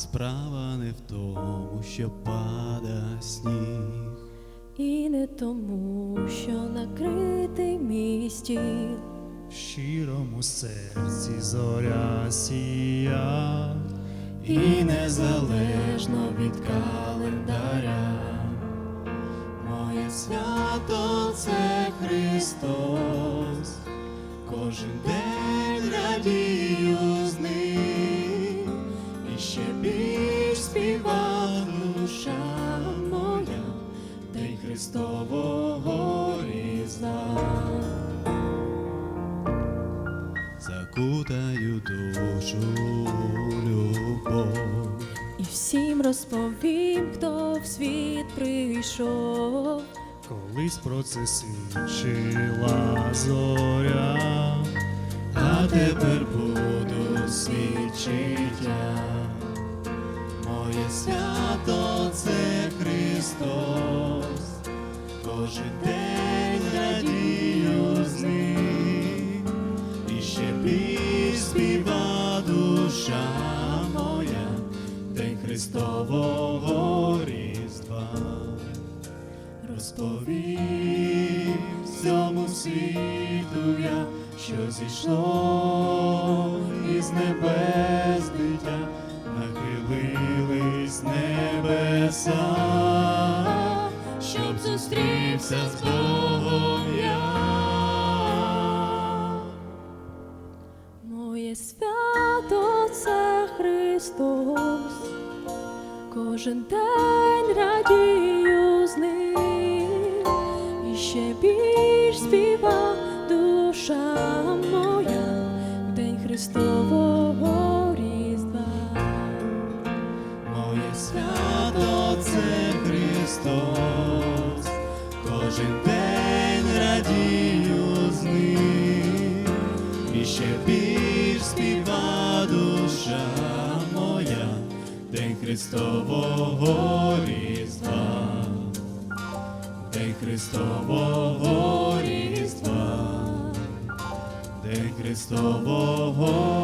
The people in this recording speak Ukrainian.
Справа не в тому, що пада сніг, І не тому, що накритий мій стіл, в щирому серці зоря сія, і незалежно від календаря, моє свято це Христос, кожен день радію з ним, і ще Христового Різдва. Закутаю душу любов. і всім розповім, хто в світ прийшов. колись про це свідчила зоря, А тепер буду свідчить я. Моє свято це Христос, кожен день радію і ще більш співа душа моя, День Христового Різдва. Розповім всьому світу я, що зійшло із небес дитя, нахилились небеса, зустрівся з Богом я. Моє свято це Христос, кожен день радію з ним, і ще більш співа душа моя, в день Христового Різдва. Моє свято це Христос, кожен день радію з ним, і ще більш співа душа моя, День Христового Різдва, День Христового Різдва, День Христового